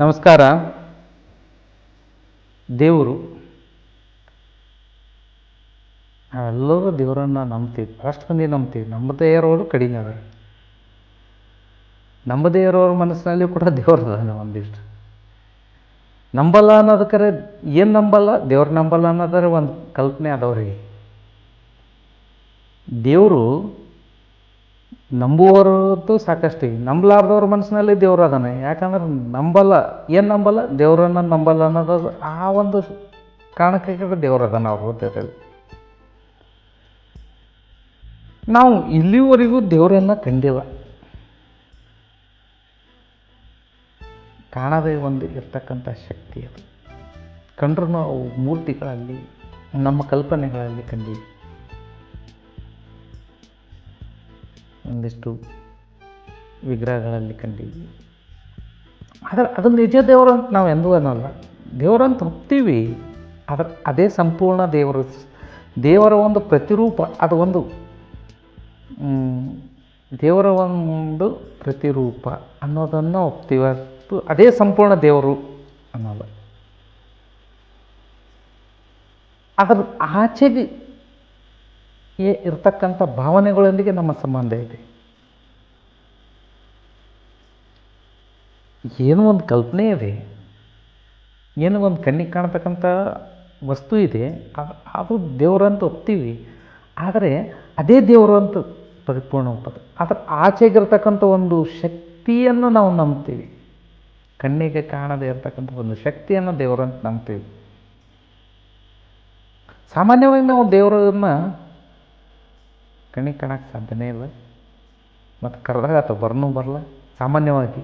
ನಮಸ್ಕಾರ. ದೇವರು. ನಾವೆಲ್ಲರೂ ದೇವರನ್ನು ನಂಬ್ತೀವಿ. ಭಾಳಷ್ಟು ಮಂದಿ ನಂಬ್ತೀವಿ. ನಂಬದೇ ಇರೋರು ಕಡಿಮೆ ಅದ ನಂಬದೇ ಇರೋರ ಮನಸ್ಸಿನಲ್ಲಿ ಕೂಡ ದೇವ್ರು ಅದಾನೆ ಒಂದಿಷ್ಟು. ನಂಬಲ್ಲ ಅನ್ನೋದಕ್ಕರೆ ಏನು ನಂಬಲ್ಲ? ದೇವ್ರು ನಂಬಲ್ಲ ಅನ್ನೋದಾದ್ರೆ ಒಂದು ಕಲ್ಪನೆ ಅದವ್ರಿಗೆ ದೇವರು ನಂಬುವವರದ್ದು ಸಾಕಷ್ಟು. ನಂಬಲಾರ್ದವ್ರ ಮನಸ್ಸಿನಲ್ಲಿ ದೇವ್ರು ಅದಾನೆ. ಯಾಕಂದ್ರೆ ನಂಬಲ್ಲ, ಏನು ನಂಬಲ್ಲ? ದೇವ್ರನ್ನ ನಂಬಲ್ಲ ಅನ್ನೋದು ಆ ಒಂದು ಕಾರಣಕ್ಕೆ ದೇವ್ರು ಅದಾನ ಅವ್ರ ಹೃದಯದಲ್ಲಿ ನಾವು ಇಲ್ಲಿವರೆಗೂ ದೇವರನ್ನ ಕಂಡಿಲ್ಲ. ಕಾಣದೇ ಒಂದು ಇರ್ತಕ್ಕಂಥ ಶಕ್ತಿ ಅದು. ಕಂಡ್ರೂ ಅವು ಮೂರ್ತಿಗಳಲ್ಲಿ, ನಮ್ಮ ಕಲ್ಪನೆಗಳಲ್ಲಿ ಕಂಡೀವಿ. ಒಂದಿಷ್ಟು ವಿಗ್ರಹಗಳಲ್ಲಿ ಕಂಡಿದ್ವಿ. ಆದರೆ ಅದು ನಿಜ ದೇವರು ಅಂತ ನಾವು ಎಂದೂ ಅನ್ನೋಲ್ಲ. ದೇವರಂತ ಒಪ್ತೀವಿ ಆದರೆ ಅದೇ ಸಂಪೂರ್ಣ ದೇವರು. ದೇವರ ಒಂದು ಪ್ರತಿರೂಪ, ಅದು ಒಂದು ದೇವರ ಒಂದು ಪ್ರತಿರೂಪ ಅನ್ನೋದನ್ನು ಒಪ್ತೀವಿ. ಅದು ಅದೇ ಸಂಪೂರ್ಣ ದೇವರು ಅನ್ನೋಲ್ಲ ಅದರ ಆಚೆಗೆ ಇರ್ತಕ್ಕಂಥ ಭಾವನೆಗಳೊಂದಿಗೆ ನಮ್ಮ ಸಂಬಂಧ ಇದೆ. ಏನೋ ಒಂದು ಕಲ್ಪನೆ ಇದೆ, ಏನೋ ಒಂದು ಕಣ್ಣಿಗೆ ಕಾಣ್ತಕ್ಕಂಥ ವಸ್ತು ಇದೆ ಅದು ಅದು ದೇವರಂತ ಒಪ್ತೀವಿ. ಆದರೆ ಅದೇ ದೇವರು ಅಂತ ಪರಿಪೂರ್ಣ ಒಪ್ಪದು ಅದರ ಆಚೆಗಿರ್ತಕ್ಕಂಥ ಒಂದು ಶಕ್ತಿಯನ್ನು ನಾವು ನಂಬ್ತೀವಿ. ಕಣ್ಣಿಗೆ ಕಾಣದೇ ಇರತಕ್ಕಂಥ ಒಂದು ಶಕ್ತಿಯನ್ನು ದೇವರಂತ ನಂಬ್ತೀವಿ. ಸಾಮಾನ್ಯವಾಗಿ ನಾವು ದೇವರನ್ನು ಕಣ್ಣಿಗೆ ಕಾಣಕ್ಕೆ ಸಾಧ್ಯನೇ ಇಲ್ಲ. ಮತ್ತು ಕರೆದಾಗ ಅಥವಾ ಬರ್ನೂ ಬರಲ್ಲ. ಸಾಮಾನ್ಯವಾಗಿ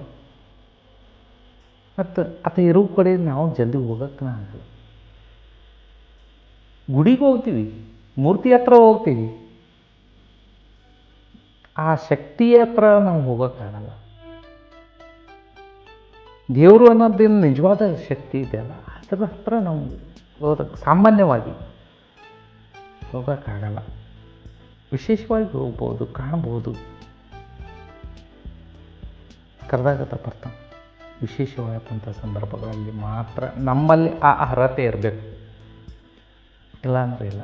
ಮತ್ತು ಆತ ಇರೋ ಕಡೆ ನಾವು ಜಲ್ದಿ ಹೋಗಕ್ಕೆ ಆಗಲ್ಲ. ಗುಡಿಗೆ ಹೋಗ್ತೀವಿ, ಮೂರ್ತಿ ಹತ್ರ ಹೋಗ್ತೀವಿ. ಆ ಶಕ್ತಿ ಹತ್ರ ನಾವು ಹೋಗೋಕ್ಕಾಗಲ್ಲ ದೇವರು ಅನ್ನೋದೇನು ನಿಜವಾದ ಶಕ್ತಿ ಇದೆಯಲ್ಲ ಅದರ ಹತ್ರ ನಾವು ಹೋದಕ್ಕೆ ಸಾಮಾನ್ಯವಾಗಿ ಹೋಗೋಕ್ಕಾಗಲ್ಲ ವಿಶೇಷವಾಗಿ ಹೋಗ್ಬೋದು, ಕಾಣ್ಬೋದು. ಕರೆದಾಗತ್ತ ಬರ್ತಾನೆ ವಿಶೇಷವಾದಂಥ ಸಂದರ್ಭಗಳಲ್ಲಿ ಮಾತ್ರ ನಮ್ಮಲ್ಲಿ ಆ ಅರ್ಹತೆ ಇರಬೇಕು. ಇಲ್ಲ ಅಂದರೆ ಇಲ್ಲ.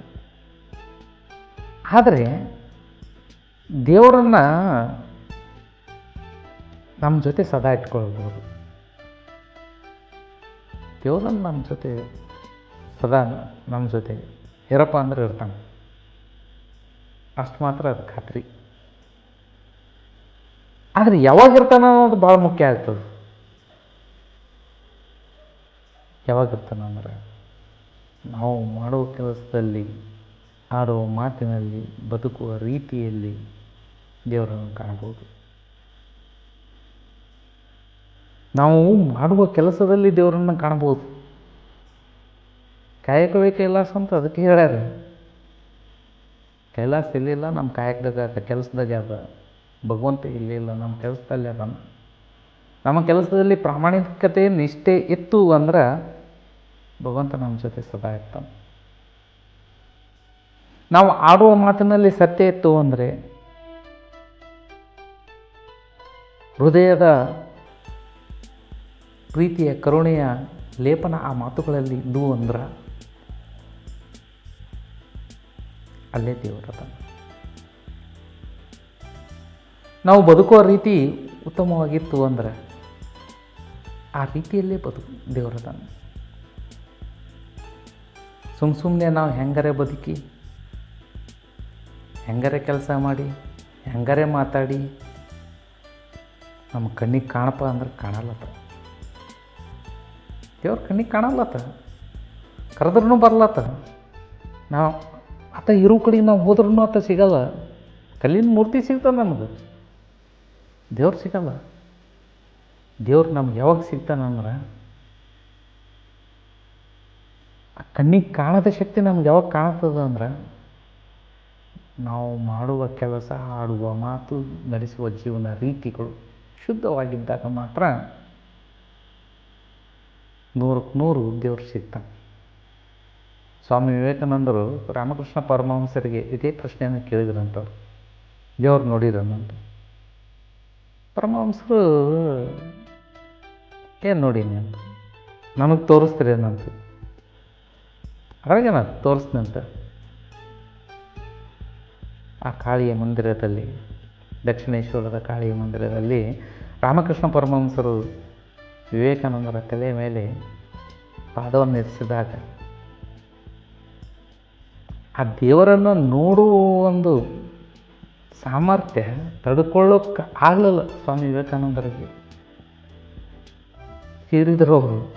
ಆದರೆ ದೇವರನ್ನು ನಮ್ಮ ಜೊತೆ ಸದಾ ಇಟ್ಕೊಳ್ಬೋದು. ದೇವರನ್ನು ನಮ್ಮ ಜೊತೆ ಸದಾ ನಮ್ಮ ಜೊತೆ ಇರಪ್ಪ ಅಂದ್ರೆ ಇರ್ತಾನೆ. ಅಷ್ಟು ಮಾತ್ರ ಅದು ಖಾತ್ರಿ. ಆದರೆ ಯಾವಾಗ ಇರ್ತಾನೆ ಅನ್ನೋದು ಭಾಳ ಮುಖ್ಯ ಆಗ್ತದೆ. ಯಾವಾಗ ಇರ್ತಾನ ಅಂದ್ರೆ ನಾವು ಮಾಡುವ ಕೆಲಸದಲ್ಲಿ ಆಡುವ ಮಾತಿನಲ್ಲಿ, ಬದುಕುವ ರೀತಿಯಲ್ಲಿ ದೇವರನ್ನು ಕಾಣಬಹುದು. ನಾವು ಮಾಡುವ ಕೆಲಸದಲ್ಲಿ ದೇವರನ್ನು ಕಾಣಬಹುದು. ಕಾಯಕವೇ ಕೈಲಾಸ ಅಂತ ಅದಕ್ಕೆ ಹೇಳ್ಯಾರ. ಕೈಲಾಸ ಇಲ್ಲಿಲ್ಲ, ನಮ್ಮ ಕಾಯಕದಾಗ ಅದ ಕೆಲಸದಾಗ ಅದ ಭಗವಂತ ಇಲ್ಲಿಲ್ಲ, ನಮ್ಮ ಕೆಲಸದಲ್ಲಿ ಅದ ನಮ್ಮ ಕೆಲಸದಲ್ಲಿ ಪ್ರಾಮಾಣಿಕತೆ ನಿಷ್ಠೆ ಇತ್ತು ಅಂದ್ರೆ ಭಗವಂತ ನಮ್ಮ ಜೊತೆ ಸದಾ ಇರ್ತಾನೆ. ನಾವು ಆಡುವ ಮಾತಿನಲ್ಲಿ ಸತ್ಯ ಇತ್ತು ಅಂದರೆ ಹೃದಯದ ಪ್ರೀತಿಯ, ಕರುಣೆಯ ಲೇಪನ ಆ ಮಾತುಗಳಲ್ಲಿ ಇದ್ದವು ಅಂದ್ರೆ ಅಲ್ಲೇ ದೇವರದ ನಾವು ಬದುಕುವ ರೀತಿ ಉತ್ತಮವಾಗಿತ್ತು ಅಂದರೆ ಆ ರೀತಿಯಲ್ಲೇ ಬದುಕು ದೇವರದ ಸುಮ್ಮ ಸುಮ್ಮನೆ ನಾವು ಹೆಂಗಾರೆ ಬದುಕಿ, ಹೆಂಗಾರೆ ಕೆಲಸ ಮಾಡಿ, ಹೆಂಗಾರೆ ಮಾತಾಡಿ ನಮ್ಮ ಕಣ್ಣಿಗೆ ಕಾಣಪ್ಪ ಅಂದ್ರೆ ಕಾಣಲ್ಲತ್ತ ದೇವ್ರ ಕಣ್ಣಿಗೆ ಕಾಣಲ್ಲತ್ತ ಕರೆದ್ರೂ ಬರ್ಲತ್ತ. ನಾವು ಆತ ಇರೋ ಕಡೆಗೆ ನಾವು ಹೋದ್ರೂ ಆತ ಸಿಗಲ್ಲ. ಕಲ್ಲಿನ ಮೂರ್ತಿ ಸಿಗ್ತದೆ ನಮಗೆ ದೇವ್ರು ಸಿಗಲ್ಲ. ದೇವ್ರು ನಮ್ಗೆ ಯಾವಾಗ ಸಿಗ್ತಾನಂದ್ರೆ ಆ ಕಣ್ಣಿಗೆ ಕಾಣದ ಶಕ್ತಿ ನಮ್ಗೆ ಯಾವಾಗ ಕಾಣ್ತದೆ ಅಂದ್ರೆ ನಾವು ಮಾಡುವ ಕೆಲಸ, ಆಡುವ ಮಾತು, ನಡೆಸುವ ಜೀವನ ರೀತಿಗಳು ಶುದ್ಧವಾಗಿದ್ದಾಗ ಮಾತ್ರ ನೂರಕ್ಕೆ ನೂರು ದೇವರು ಸಿಗ್ತಾನೆ. ಸ್ವಾಮಿ ವಿವೇಕಾನಂದರು ರಾಮಕೃಷ್ಣ ಪರಮಹಂಸರಿಗೆ ಇದೇ ಪ್ರಶ್ನೆಯನ್ನು ಕೇಳಿದ್ರಂತವ್ರು. ದೇವ್ರು ನೋಡಿದ್ರಂತ ಪರಮಹಂಸರು, ಏನು ನೋಡೀನಿ ಅಂತ ನನಗೆ ತೋರಿಸ್ತೀರಿ ಅದ್ರಾಗೇನ ತೋರಿಸ್ನಂತ. ಆ ಕಾಳಿಯ ಮಂದಿರದಲ್ಲಿ, ದಕ್ಷಿಣೇಶ್ವರದ ಕಾಳಿಯ ಮಂದಿರದಲ್ಲಿ ರಾಮಕೃಷ್ಣ ಪರಮಹಂಸರು ವಿವೇಕಾನಂದರ ತಲೆಯ ಮೇಲೆ ಪಾದವನ್ನು ಇರಿಸಿದಾಗ ಆ ದೇವರನ್ನು ನೋಡುವ ಒಂದು ಸಾಮರ್ಥ್ಯ ತಡ್ಕೊಳ್ಳೋಕೆ ಆಗಲಿಲ್ಲ ಸ್ವಾಮಿ ವಿವೇಕಾನಂದರಿಗೆ. ಸೇರಿದರು ಅವರು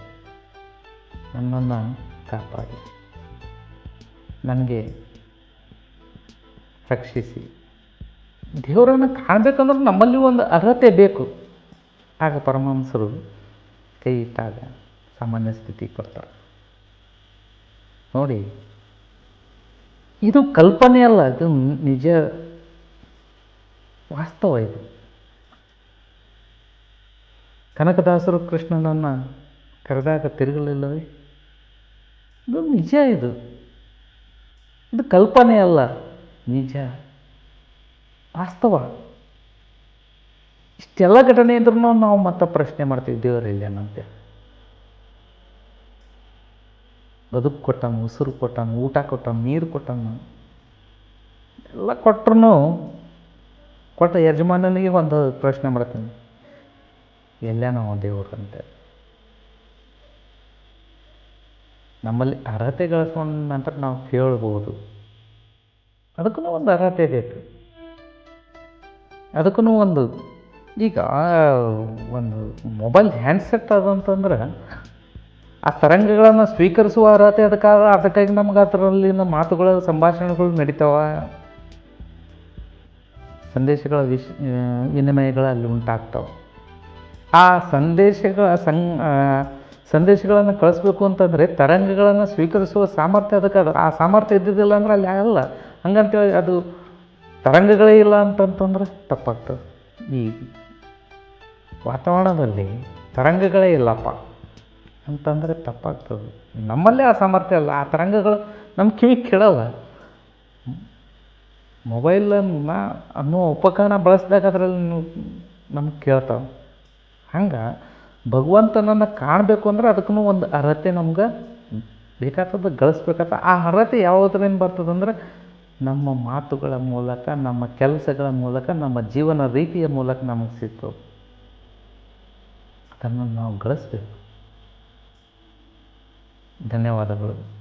ನನ್ನನ್ನು ಕಾಪಾಡಿ. ನನಗೆ ರಕ್ಷಿಸಿ. ದೇವರನ್ನು ಕಾಣಬೇಕಂದ್ರೆ ನಮ್ಮಲ್ಲಿ ಒಂದು ಅರ್ಹತೆ ಬೇಕು. ಆಗ ಪರಮಹಂಸರು ಕೈ ಇಟ್ಟಾಗ ಸಾಮಾನ್ಯ ಸ್ಥಿತಿ ಕೊಡ್ತಾರೆ. ನೋಡಿ, ಇದು ಕಲ್ಪನೆ ಅಲ್ಲ, ಇದು ನಿಜ ವಾಸ್ತವ ಇದು. ಕನಕದಾಸರು ಕೃಷ್ಣನನ್ನು ಕರೆದಾಗ ತಿರುಗಲಿಲ್ಲವೇ? ಇದು ನಿಜ ಇದು. ಇದು ಕಲ್ಪನೆ ಅಲ್ಲ, ನಿಜ, ವಾಸ್ತವ. ಇಷ್ಟೆಲ್ಲ ಘಟನೆ ಇದ್ರೂ ನಾವು ಮತ್ತೆ ಪ್ರಶ್ನೆ ಮಾಡ್ತೀವಿ ದೇವರಿಲ್ಲೇನಂತೆ ಬದುಕು ಕೊಟ್ಟಾನು ಉಸಿರು ಕೊಟ್ಟಾನು ಊಟ ಕೊಟ್ಟಾನು ನೀರು ಕೊಟ್ಟಾನು ಎಲ್ಲ ಕೊಟ್ಟರು ಕೊಟ್ಟ ಯಜಮಾನನಿಗೆ ಒಂದು ಪ್ರಶ್ನೆ ಮಾಡ್ತೀನಿ. ಎಲ್ಲ ನಾವು ದೇವರು ಅಂತ ನಮ್ಮಲ್ಲಿ ಅರ್ಹತೆ ಗಳಿಸ್ಕೊಂಡ ನಂತರ ನಾವು ಹೇಳ್ಬೋದು. ಅದಕ್ಕೂ ಒಂದು ಅರ್ಹತೆ ಬೇಕು. ಅದಕ್ಕೂ ಒಂದು, ಈಗ ಒಂದು ಮೊಬೈಲ್ ಹ್ಯಾಂಡ್ಸೆಟ್ ಅದಂತಂದ್ರೆ ಆ ತರಂಗಗಳನ್ನು ಸ್ವೀಕರಿಸುವ ಅರ್ಹತೆ ಅದಕ್ಕಾದ ಅದಕ್ಕಾಗಿ ನಮ್ಗೆ ಅದರಲ್ಲಿನ ಮಾತುಗಳ, ಸಂಭಾಷಣೆಗಳು ನಡೀತಾವ. ಸಂದೇಶಗಳ ವಿಶ್ ವಿನಿಮಯಗಳು ಅಲ್ಲಿ ಉಂಟಾಗ್ತಾವೆ. ಆ ಸಂದೇಶಗಳ ಸಂ ಸಂದೇಶಗಳನ್ನು ಕಳಿಸ್ಬೇಕು ಅಂತಂದರೆ ತರಂಗಗಳನ್ನು ಸ್ವೀಕರಿಸುವ ಸಾಮರ್ಥ್ಯ ಅದಕ್ಕೆ ಅದು. ಆ ಸಾಮರ್ಥ್ಯ ಇದ್ದಿದ್ದಿಲ್ಲ ಅಂದ್ರೆ ಅಲ್ಲಿ ಆಗಲ್ಲ. ಹಂಗಂತೇಳಿ ಅದು ತರಂಗಗಳೇ ಇಲ್ಲ ಅಂತಂತಂದ್ರೆ ತಪ್ಪಾಗ್ತದೆ. ಈ ವಾತಾವರಣದಲ್ಲಿ ತರಂಗಗಳೇ ಇಲ್ಲಪ್ಪ ಅಂತಂದರೆ ತಪ್ಪಾಗ್ತದೆ. ನಮ್ಮಲ್ಲೇ ಆ ಸಾಮರ್ಥ್ಯ ಅಲ್ಲ. ಆ ತರಂಗಗಳು ನಮ್ಮ ಕಿವಿ ಕೇಳಲ್ಲ. ಮೊಬೈಲನ್ನು ಅನ್ನೋ ಉಪಕರಣ ಬಳಸಿದಾಗ ಅದರಲ್ಲಿ ನಮ್ಗೆ ಕೇಳ್ತಾವೆ. ಹಂಗೆ ಭಗವಂತನನ್ನು ಕಾಣಬೇಕು ಅಂದ್ರೆ ಅದಕ್ಕೂ ಒಂದು ಅರ್ಹತೆ ನಮ್ಗೆ ಬೇಕಾಗ್ತದೆ, ಗಳಿಸ್ಬೇಕಾಗ್ತದೆ. ಆ ಅರ್ಹತೆ ಯಾವುದರಿಂದ ಬರ್ತದಂದ್ರೆ ನಮ್ಮ ಮಾತುಗಳ ಮೂಲಕ, ನಮ್ಮ ಕೆಲಸಗಳ ಮೂಲಕ, ನಮ್ಮ ಜೀವನ ರೀತಿಯ ಮೂಲಕ ನಮಗೆ ಸಿಕ್ತು ಅದನ್ನು ನಾವು ಗಳಿಸ್ಬೇಕು. ಧನ್ಯವಾದಗಳು.